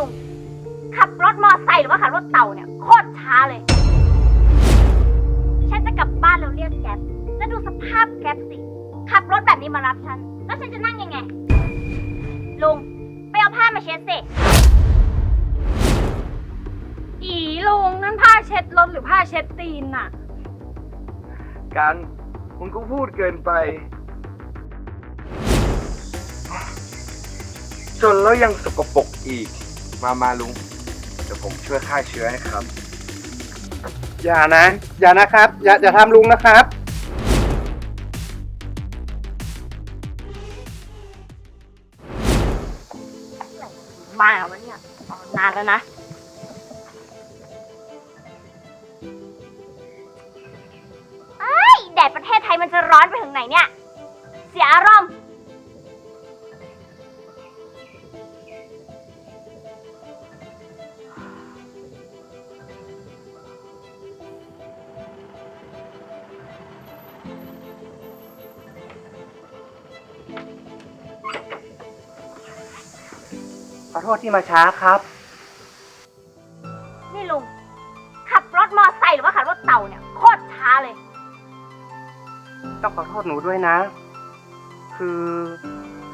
ลุง ขับรถมอไซค์หรือว่าขับรถเต่าเนี่ยโคตรช้าเลย ฉันจะกลับบ้านแล้วเรียกแก๊ปแล้วดูสภาพแก๊ปสิ ขับรถแบบนี้มารับฉัน แล้วฉันจะนั่งยังไง ลุง ไปเอาผ้ามาเช็ดสิ อีลุงนั่นผ้าเช็ดรถหรือผ้าเช็ดตีนน่ะกันมึงก็พูดเกินไป จนแล้วยังสกปรกอีก มามาลุง เดี๋ยวผมช่วยฆ่าเชื้อให้ครับ อย่านะ อย่านะครับ อย่าอย่าทำลุงนะครับ มาวะเนี่ยอ๋อนานแล้วนะเอ้ยแดดประเทศไทยมันจะร้อนไปถึงไหนเนี่ย เสียอารมณ์ ขอโทษที่มาช้าครับ นี่ลุง ขับรถมอไซค์หรือว่าขับรถเต่าเนี่ยโคตรช้าเลย ต้องขอโทษหนูด้วยนะ คือ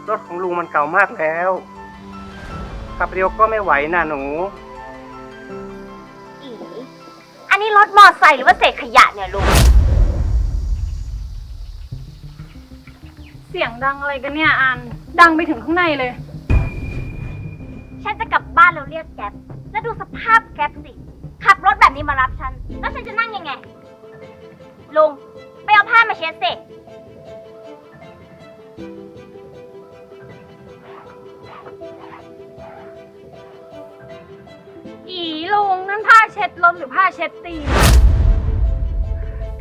รถของลุงมันเก่ามากแล้ว ขับเร็วก็ไม่ไหวนะหนู อีอันนี้รถมอไซค์หรือว่าเศษขยะเนี่ยลุง เสียงดังอะไรกันเนี่ยอัน ดังไปถึงข้างในเลย ฉันจะกลับบ้านแล้วเรียกแก๊ปแล้วดูสภาพแก๊ปสิ ขับรถแบบนี้มารับฉัน แล้วฉันจะนั่งยังไง ลุง ไปเอาผ้ามาเช็ดสิ อีลุงนั่นผ้าเช็ดรถหรือผ้าเช็ดตีน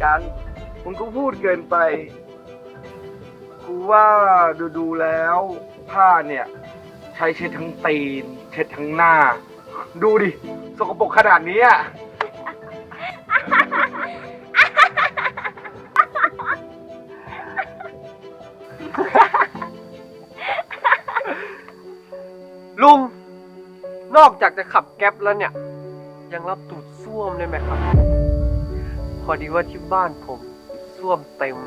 กันมึงก็พูดเกินไป กูว่าดูดูๆแล้ว ผ้าเนี่ย ใช้เช็ดทั้งตีน เช็ดทั้งหน้า ดูดิ สกปรกขนาดนี้อะลุง นอกจากจะขับแก๊ปแล้วเนี่ย ยังรับตูดส้วมเลยไหมครับ พอดีว่าที่บ้านผมส้วมเต็ม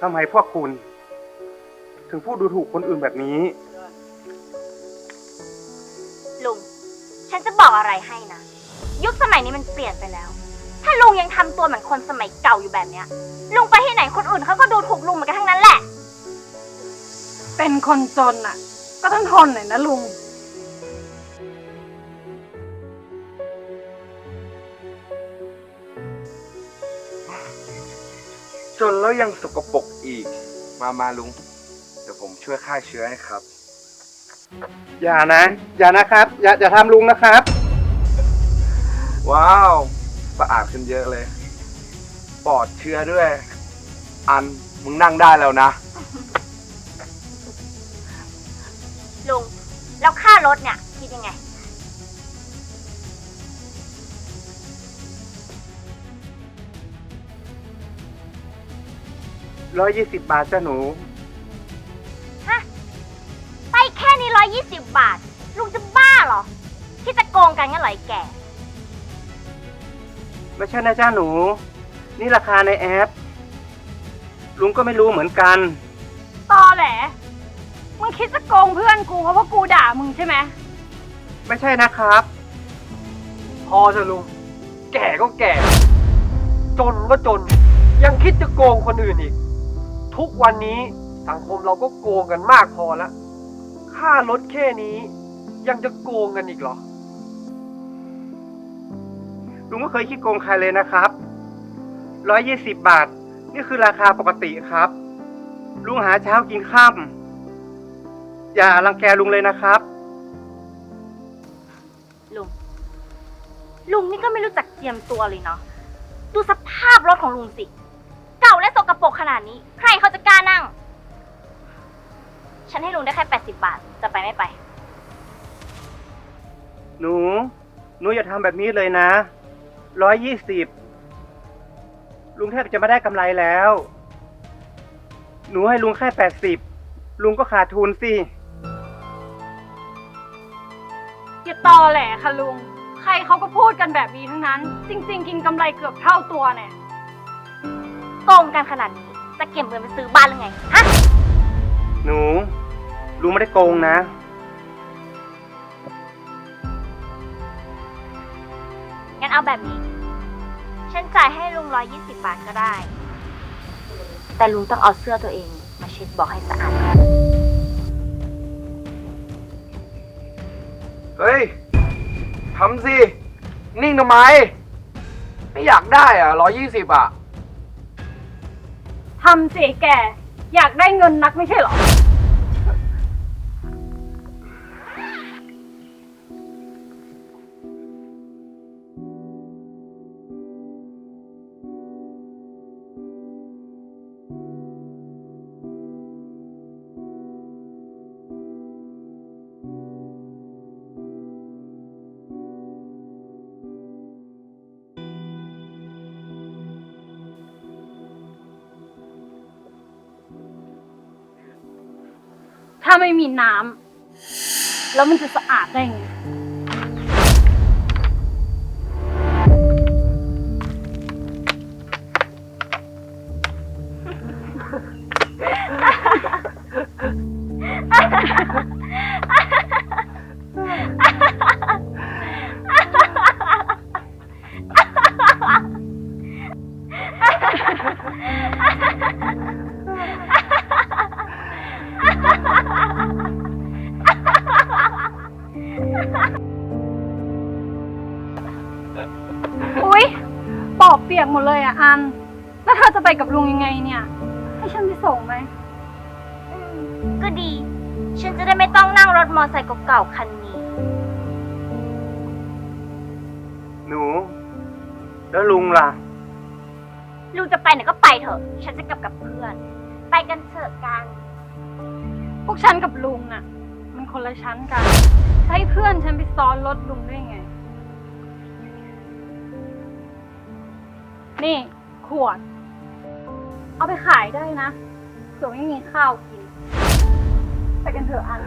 ทำไมพวกคุณ ถึงพูดดูถูกคนอื่นแบบนี้ ลุง ฉันจะบอกอะไรให้นะ ยุคสมัยนี้มันเปลี่ยนไปแล้ว ถ้าลุงยังทำตัวเหมือนคนสมัยเก่าอยู่แบบเนี้ย ลุงไปที่ไหนคนอื่นเขาก็ดูถูกลุงเหมือนกันทั้งนั้นแหละ เป็นคนจนน่ะ ก็ต้องทนหน่อยนะลุง จนแล้วยังสกปรกอีก มามาลุง เดี๋ยวผมช่วยฆ่าเชื้อให้ครับ อย่านะ อย่านะครับ อย่าอย่าทำลุงนะครับ ว้าวสะอาดขึ้นเยอะเลย ปลอดเชื้อด้วย อันมึงนั่งได้แล้วนะ ลุง แล้วค่ารถเนี่ย ร้อยยี่สิบบาทจ้ะหนู ฮะไปแค่นี้ร้อยยี่สิบบาท ลุงจะบ้าเหรอ ที่จะโกงกันงั้นเหรอไอ้แก่ไม่ใช่นะจ้าหนู นี่ราคาในแอป ลุงก็ไม่รู้เหมือนกัน ตอแหล มึงคิดจะโกงเพื่อนกูเพราะว่ากูด่ามึงใช่ไหม ไม่ใช่นะครับ พอเถอะลุง แก่ก็แก่ จนก็จน ยังคิดจะโกงคนอื่นอีก ทุกวันนี้สังคมเราก็โกงกันมากพอแล้ว ค่ารถแค่นี้ ยังจะโกงกันอีกเหรอ ลุงไม่เคยคิดโกงใครเลยนะครับร้อยยี่สิบบาท นี่คือราคาปกติครับ ลุงหาเช้ากินค่ำอย่ารังแกลุงเลยนะครับ ลุง ลุงนี่ก็ไม่รู้จักเจียมตัวเลยเนาะ ดูสภาพรถของลุงสิ เก่าและสกปรกขนาดนี้ เขาจะกล้านั่ง ฉันให้ลุงได้แค่แปดสิบบาท จะไปไม่ไป หนู หนูอย่าทำแบบนี้เลยนะร้อยยี่สิบลุงแทบจะไม่ได้กำไรแล้ว หนูให้ลุงแค่แปดสิบลุงก็ขาดทุนสิ อย่าตอแหลค่ะลุง ใครเขาก็พูดกันแบบนี้ทั้งนั้น จริง ๆ กินกำไรเกือบเท่าตัวเนี่ย โกงกันขนาดนี้ จะเก็บเงินไปซื้อบ้านหรือไง ฮะ หนู ลุงไม่ได้โกงนะ งั้นเอาแบบนี้ ฉันจ่ายให้ลุงร้อยยี่สิบบาทก็ได้ แต่ลุงต้องเอาเสื้อตัวเองมาเช็ดบอกให้สะอาดก่อนเฮ้ย ทำสิ นิ่งทำไม ไม่อยากได้อะร้อยี่สิบอะ ทำสิแก อยากได้เงินนักไม่ใช่เหรอ ถ้าไม่มีน้ำแล้วมันจะสะอาดได้ไง เปียกหมดเลยอะอัน แล้วเธอจะไปกับลุงยังไงเนี่ย ให้ฉันไปส่งไหม อืมก็ดี ฉันจะได้ไม่ต้องนั่งรถมอเตอร์ไซค์เก่าๆคันนี้ หนู แล้วลุงล่ะ ลุงจะไปไหนก็ไปเถอะ ฉันจะกลับกับเพื่อน ไปกันเถอะกัน พวกฉันกับลุงน่ะ มันคนละชั้นกันจะให้เพื่อนฉันไปซ้อนรถลุงได้ไง นี่ ขวด เอาไปขายได้นะเผื่อไม่มีข้าวกิน ไปกันเถอะอัน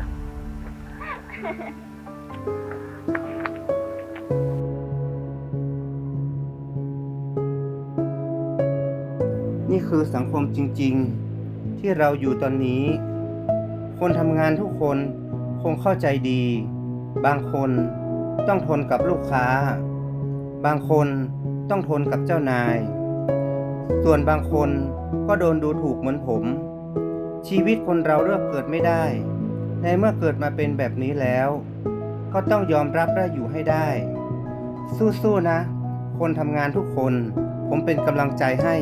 นี่คือสังคมจริง ๆ ที่เราอยู่ตอนนี้ คนทำงานทุกคนคงเข้าใจดี บางคนต้องทนกับลูกค้า บางคน ต้องทนกับเจ้านาย ส่วนบางคนก็โดนดูถูกเหมือนผม ชีวิตคนเราเลือกเกิดไม่ได้ ในเมื่อเกิดมาเป็นแบบนี้แล้ว ก็ต้องยอมรับและอยู่ให้ได้ สู้ๆนะ คนทำงานทุกคน ผมเป็นกำลังใจให้